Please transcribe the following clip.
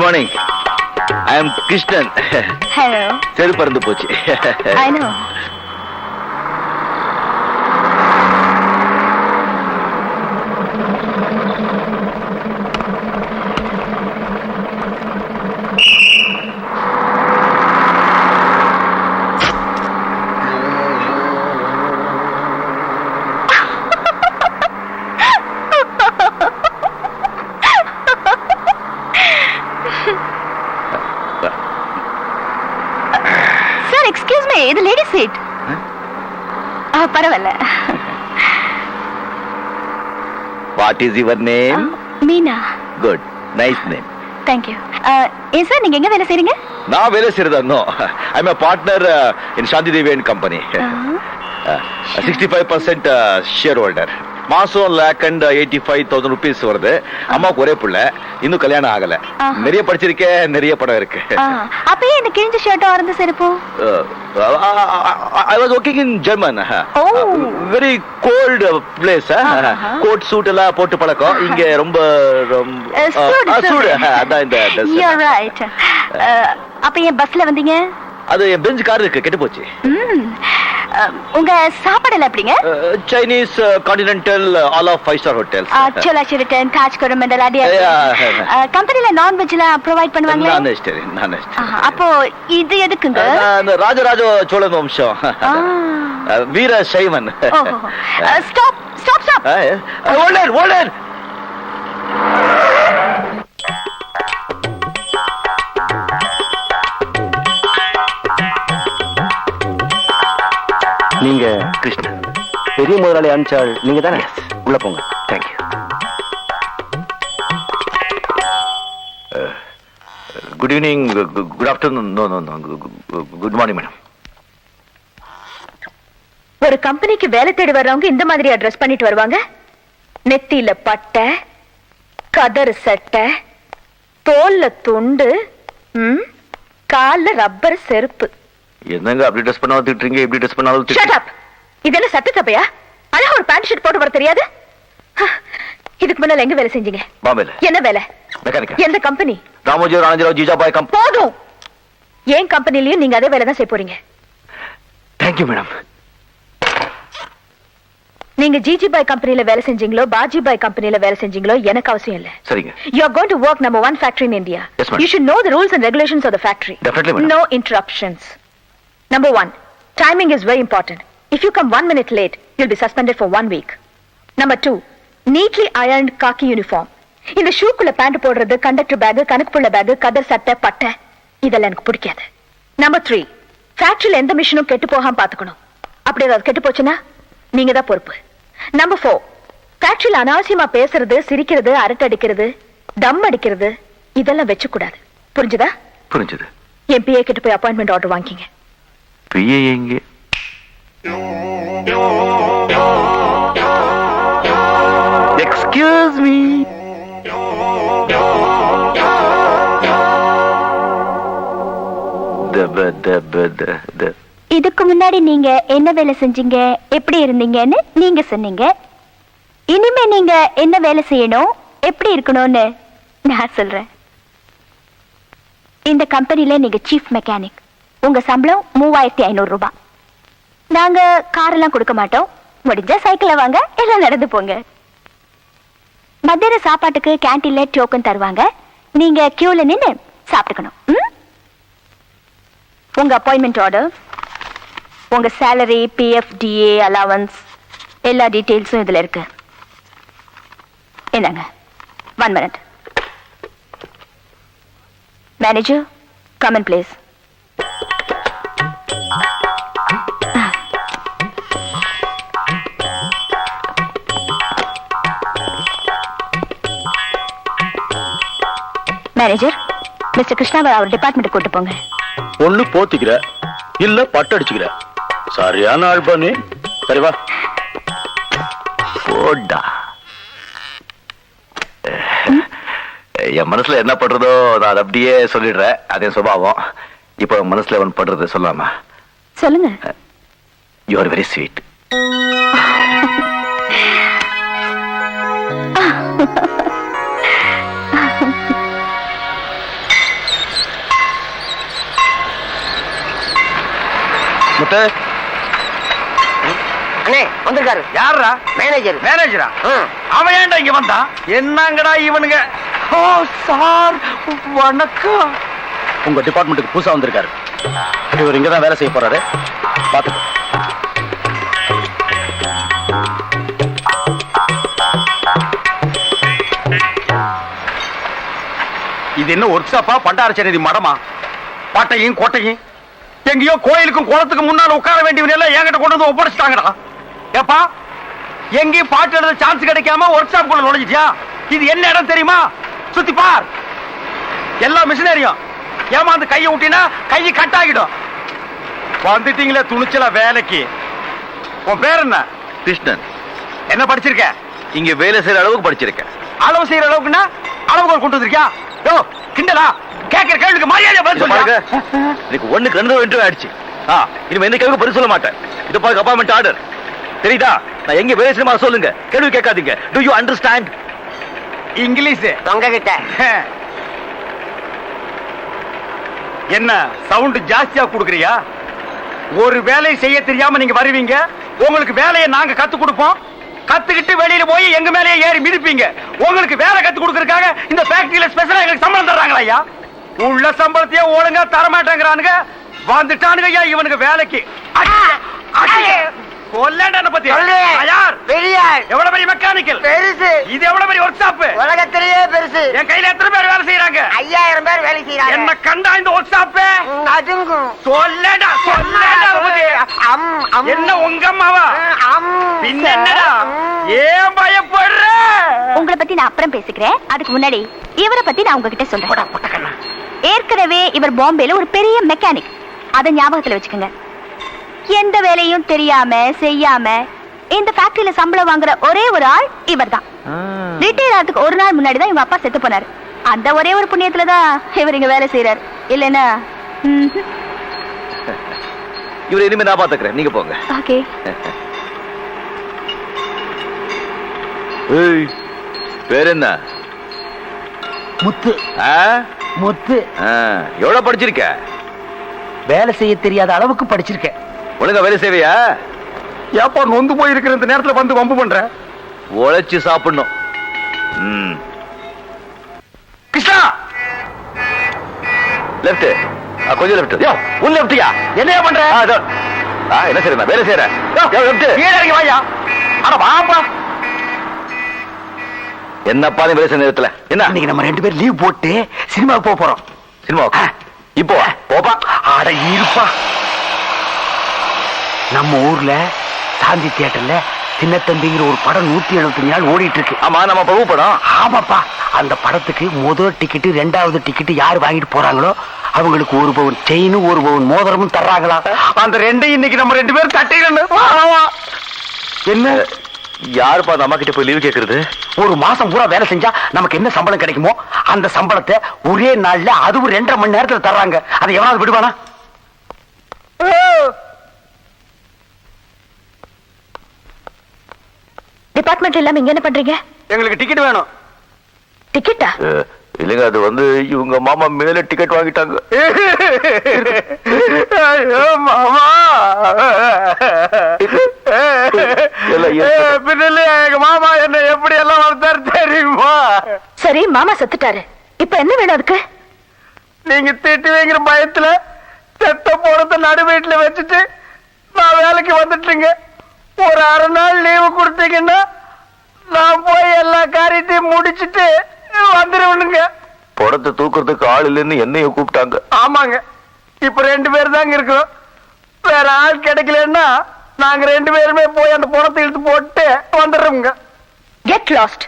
Morning I am Krishnan hello செருப்பு பறந்து போச்சு. I know sir excuse me இது லேடி சீட் பரவாயில்ல. What is your name Meena. Good nice name thank you ஏன் sir நீங்க எங்க வேலை செய்றீங்க? நான் வேலை செய்யறதா no I am partner in Shanti Devi and company sixty five percent shareholder மாசம் lakh and eighty five thousand rupees வருது. அம்மாவுக்கு ஒரே புள்ள. இன்னும் கல்யாணம் ஆகல. நிறைய படிச்சிருக்கேன் நிறைய படம் இருக்கு. அப்பயே இந்த கிழிஞ்ச ஷர்ட்டும் அறந்து செருப்பும் I was working in German. Very cold place. Coat suit எல்லாம் போட்டு பழக்கம். இங்க ரொம்ப ரொம்ப சூடு. அதான் இந்த அப்ப ஏன் பஸ்ல வந்தீங்க? அது என் பெஞ்ச் கார் இருக்கு. கெட்டு போச்சு. உங்க சாப்பாடு எப்படிங்க? Chinese continental all of five star hotels Chola Sheraton Taj Coromandel அடியா Yeah. கம்பெனில நான்வெஜ் எல்லாம் ப்ரொவைட் பண்ணுவாங்களா? நான் வெஜிடேரியன் நான் ஆஹா, அப்போ இது எதுக்குங்க? ராஜராஜ சோழன் வம்சம். வீர சைவன். Stop stop stop older older நீங்க கிருஷ்ணன் பெரிய முதலாளி அனுப்பிச்சாள் நீங்க தானே? உள்ள போங்க. Thank you good evening good afternoon no no no good morning madam ஒரு கம்பெனிக்கு வேலை தேடி வர்றவங்க இந்த மாதிரி அட்ரஸ் பண்ணிட்டு வருவாங்க? நெத்தியில பட்டை கதர் சட்டை தோல்ல துண்டு ம், கால்ல ரப்பர் செருப்பு. என்னங்க அப்படி ட்ரெஸ் பண்ணாலும் திட்டுறீங்க? இப்படி ட்ரெஸ் பண்ணாலும் ஷட் அப் இதெல்லாம் சட்ட தப்பையா அழகா ஒரு பேண்ட் ஷர்ட் போட்டு வர தெரியாது? இதுக்கு முன்னால எங்க வேலை செஞ்சீங்க? பாம்பேல. என்ன வேலை? மெக்கானிக்கல் எந்த கம்பெனி ராமோஜி ராணஜிராவ் ஜிஜாபாய் கம் போதும்! ஏன் கம்பெனிலயும் நீங்க அதே வேலை தான் செய்ய போறீங்க? தேங்க்யூ மேடம் நீங்க ஜிஜி பாய் கம்பெனில வேலை செஞ்சீங்களோ பாஜி பாய் கம்பெனில வேலை செஞ்சீங்களோ எனக்கு அவசியம் இல்ல. சரிங்க. You are going to work number one factory in India. Yes, ma'am. You should know the rules and regulations of the factory. Definitely, Number one, timing is very important. If you come one minute late, you'll be suspended for one week. Number two, neatly ironed khaki uniform. இந்த ஷூக்குள்ள pant போடுறது conductor bag கணக்குப்புள்ள bag கதர் சட்டை பட்டை இதெல்லாம் எனக்கு பிடிக்காது. நம்பர் த்ரீ ஃபேக்டரியில எந்த மிஷினும் கெட்டு போகாம பாத்துக்கணும். அப்படி ஏதாவது கெட்டு போச்சுன்னா நீங்க தான் பொறுப்பு. நம்பர் ஃபோர் ஃபேக்டரியில அனாவசியமா பேசுறது சிரிக்கிறது அரட்டை அடிக்கிறது தம் அடிக்கிறது இதெல்லாம் வச்சு கூடாது புரிஞ்சுதா? புரிஞ்சது. என் பிஏ கிட்ட போய் அப்பாயின்மெண்ட் ஆர்டர் வாங்கிங்க. பிஏ எங்கே எக்ஸ்கியூஸ் மீ இதுக்கு முன்னாடி நீங்க என்ன வேலை செஞ்சீங்க? எப்படி இருந்தீங்கன்னு நீங்க சொன்னீங்க. இனிமே நீங்க என்ன வேலை செய்யணும்? எப்படி இருக்கணும்னு நான் சொல்றேன். இந்த கம்பெனில நீங்க சீஃப் மெக்கானிக் உங்க சம்பளம் மூவாயிரத்தி ஐநூறு ரூபாய் நாங்க கார் எல்லாம் கொடுக்க மாட்டோம். முடிஞ்சா சைக்கிள்ல வாங்க எல்லாம் நடந்து போங்க. மத்தியான சாப்பாட்டுக்கு கேன்டீன்ல டோக்கன் தருவாங்க. நீங்க கியூல நின்னு சாப்பிட்டுக்கணும். ம்? உங்க அப்பாயின்மெண்ட் ஆர்டர் உங்க சேலரி பிஎஃப் டிஏ அலவன்ஸ் எல்லா டீட்டெயில்ஸும் இதுல இருக்கு. என்னங்க? One minute manager come on please manager mister கிருஷ்ணாவை அவர் டிபார்ட்மெண்ட் கூட்டு போங்க. ஒண்ணு போத்திக்கிற இல்ல பட்டு அடிச்சுக்கிற சரியான ஆள் பண்ணி சரி வா. போடா. என் மனசுல என்ன படுறதோ நான் அதை அப்படியே சொல்லிடுறேன். அதே சுபாவம். இப்போ என் மனசுல ஒன்று படுறது சொல்லாமா? சொல்லுங்க. You are very sweet Muthu அண்ணே வந்திருக்காரு. யாரா மேனேஜர். மேனேஜரா? ம். அவன் ஏன்டா இங்க வந்தான் என்னங்கடா இவனுங்க? ஓ சார் வணக்கம். உங்க டிபார்ட்மெண்ட்டுக்கு புதுசா வந்திருக்காரு. இவர் இங்க தான் வேலை செய்ய போறாரு. பாத்துக்கோ இது என்ன ஒர்க் ஷாப்பா பண்டாரச்சேரி மடமா? பாட்டையும் கோட்டையும்? எங்கேயோ கோயிலுக்கும் குளத்துக்கு முன்னால உட்கார வேண்டியவன் எல்லாம் என்கிட்ட கொண்டு வந்து ஒப்படைச்சிட்டாங்கடா. ஏப்பா எங்கேயும் பாட்டு எழுத சான்ஸ் கிடைக்காம ஒர்க் ஷாப் குள்ள நுழைஞ்சிட்டியா? இது என்ன இடம் தெரியுமா? சுத்தி பார். எல்லா மிஷினரியும் ஏமாந்து கையை விட்டினா கையை கட் ஆகிடும். வந்துட்டீங்களே துணிச்சலா வேலைக்கு. உன் பேர் என்ன? கிருஷ்ணன். என்ன படிச்சிருக்க? இங்க வேலை செய்யற அளவுக்கு படிச்சிருக்கேன். அளவு செய்யற அளவுக்குன்னா அளவுகோல் கொண்டு வந்திருக்கியா? யோ கிண்டலா? கேட்கிற கேள்விக்கு மரியாதை பதில் சொல்லுங்க எனக்கு ஒண்ணுக்கு ரெண்டு இன்டர்வியூ ஆயிடுச்சு. ஆ இனிமே எந்த கேள்வி பதில் சொல்ல மாட்டேன். இது பாருங்க அப்பாயின்மெண்ட் ஆர்டர் தெரியுதா? நான் எங்க வேலை செய்யணுமா சொல்லுங்க. கேள்வி கேட்காதீங்க. Do you understand English. தொங்க கிட்ட என்ன சவுண்ட் ஜாஸ்தியா கொடுக்குறியா? ஒரு வேலையை செய்ய தெரியாம நீங்க வருவீங்க. உங்களுக்கு வேலையை நாங்க கத்து கொடுப்போம். கத்துக்கிட்டு வெளியில போய் எங்க மேலேயே ஏறி மிதிப்பீங்க. உங்களுக்கு வேலை கத்து கொடுக்கறதுக்காக இந்த ஃபேக்டரியில ஸ்பெஷலா எங்களுக்கு சம்பளம் தர்றாங்களா ஐயா? உள்ள சம்பளத்தையே ஒழுங்கா தர மாட்டேங்கிறானுங்க வந்துட்டானுங்க ஐயா இவனுக்கு வேலைக்கு. எத்தனை பேர் வேலை செய்யறாங்க ஐயாயிரம் என்ன கண்டா இந்த ஒர்க் ஷாப் ம், அதுங்கும். சொல்லடா சொல்லடா. என்ன உங்க அம்மாவா? ம், ஏன் பயப்படுற? உங்களை பத்தி நான் அப்புறம் பேசிக்கிறேன். அதுக்கு முன்னாடி இவரை பத்தி நான் உங்ககிட்ட சொல்றேன். ஏற்கனவே இவர் பாம்பேல ஒரு பெரிய மெக்கானிக் அதை ஞாபகத்துல வச்சுக்கோங்க. எந்த வேலையும் தெரியாம செய்யாம இந்த ஃபேக்டரியில சம்பளம் வாங்குற ஒரே ஒரு ஆள் இவர்தான். ரிட்டையர் ஆகிறதுக்கு ஒரு நாள் முன்னாடி தான் இவங்க அப்பா செத்து போனாரு. அந்த ஒரே ஒரு புண்ணியத்துல தான் இவர் இங்க வேலை செய்யறாரு இல்லைன்னா இவரை இனிமே நான் பாத்துக்கிறேன் நீங்க போங்க. ஓகே ஏய், பேர் என்ன முத்து? முத்து எவ்வளவு படிச்சிருக்க? வேலை செய்ய தெரியாத அளவுக்கு படிச்சிருக்கேன் ஒழுங்கா வேலை செய்வியா? ஏப்பா நொந்து போயிருக்கிற இந்த நேரத்துல வந்து வம்பு பண்ற? உழைச்சு சாப்பிடணும். கிருஷ்ணா! லெஃப்ட் கொஞ்சம் லெஃப்ட் உன் லெஃப்டியா என்னையா பண்ற? என்ன செய்யறேன் வேலை செய்யறேன் லெஃப்ட் வாயா. அட வாப்பா. என்னப்பா நீ செய்ய நேரத்துல? என்ன? இன்னைக்கு நம்ம ரெண்டு பேரும் லீவ் போட்டு சினிமாவுக்கு போக போறோம். சினிமா இப்போ? போப்பா. அட இருப்பா. நம்ம ஊர்ல சாந்தி தியேட்டர்ல சின்ன தம்பிங்கிற ஒரு படம் நூத்தி எழுபத்தஞ்சு நாள் ஓடிட்டு இருக்கு ஆமா நம்ம பிரபு படம். ஆமாப்பா. அந்த படத்துக்கு முதல் டிக்கெட் ரெண்டாவது டிக்கெட் யார் வாங்கிட்டு போறாங்களோ அவங்களுக்கு ஒரு பவுன் செயினும் ஒரு பவுன் மோதிரமும் தர்றாங்களா? அந்த ரெண்டையும் இன்னைக்கு நம்ம ரெண்டு பேரும் தட்டிடணும். என்ன? யாருப்பா அந்த அம்மா கிட்ட போய் லீவ் கேக்குறது? ஒரு மாசம் பூரா வேலை செஞ்சா நமக்கு என்ன சம்பளம் கிடைக்குமோ அந்த சம்பளத்தை ஒரே நாள்ல அதுவும் ரெண்டரை மணி நேரத்துல தர்றாங்க. அதை எவனாவது விடுவானா? டிபார்ட்மெண்ட் இல்லாம இங்க என்ன பண்றீங்க? எங்களுக்கு டிக்கெட் வேணும். டிக்கெட்டா இல்லைங்க அது வந்து இவங்க மாமா மேல டிக்கெட் வாங்கிட்டாங்க. மாமா. பின்னல எங்க மாமா என்ன எப்படி எல்லாம் வளர்த்தாரு தெரியுமா? சரி மாமா செத்துட்டாரு. இப்ப என்ன வேணும் அதுக்கு? நீங்க திட்டுவீங்கிற பயத்துல செத்த போறத நடு வீட்டுல வச்சுட்டு நான் வேலைக்கு வந்துட்டுங்க. ஒரு அரை நாள் லீவு கொடுத்தீங்கன்னா நான் போய் எல்லா காரியத்தையும் முடிச்சிட்டு வந்துருவனுங்க. படத்தை தூக்குறதுக்கு ஆள் இல்லைன்னு என்னையும் கூப்பிட்டாங்க. ஆமாங்க. இப்ப ரெண்டு பேர் தாங்க இருக்கோம் வேற ஆள் கிடைக்கலன்னா நாங்க ரெண்டு பேருமே போய் அந்த பணத்தை இழுத்து போட்டு வந்துடுறோங்க கெட் லாஸ்ட்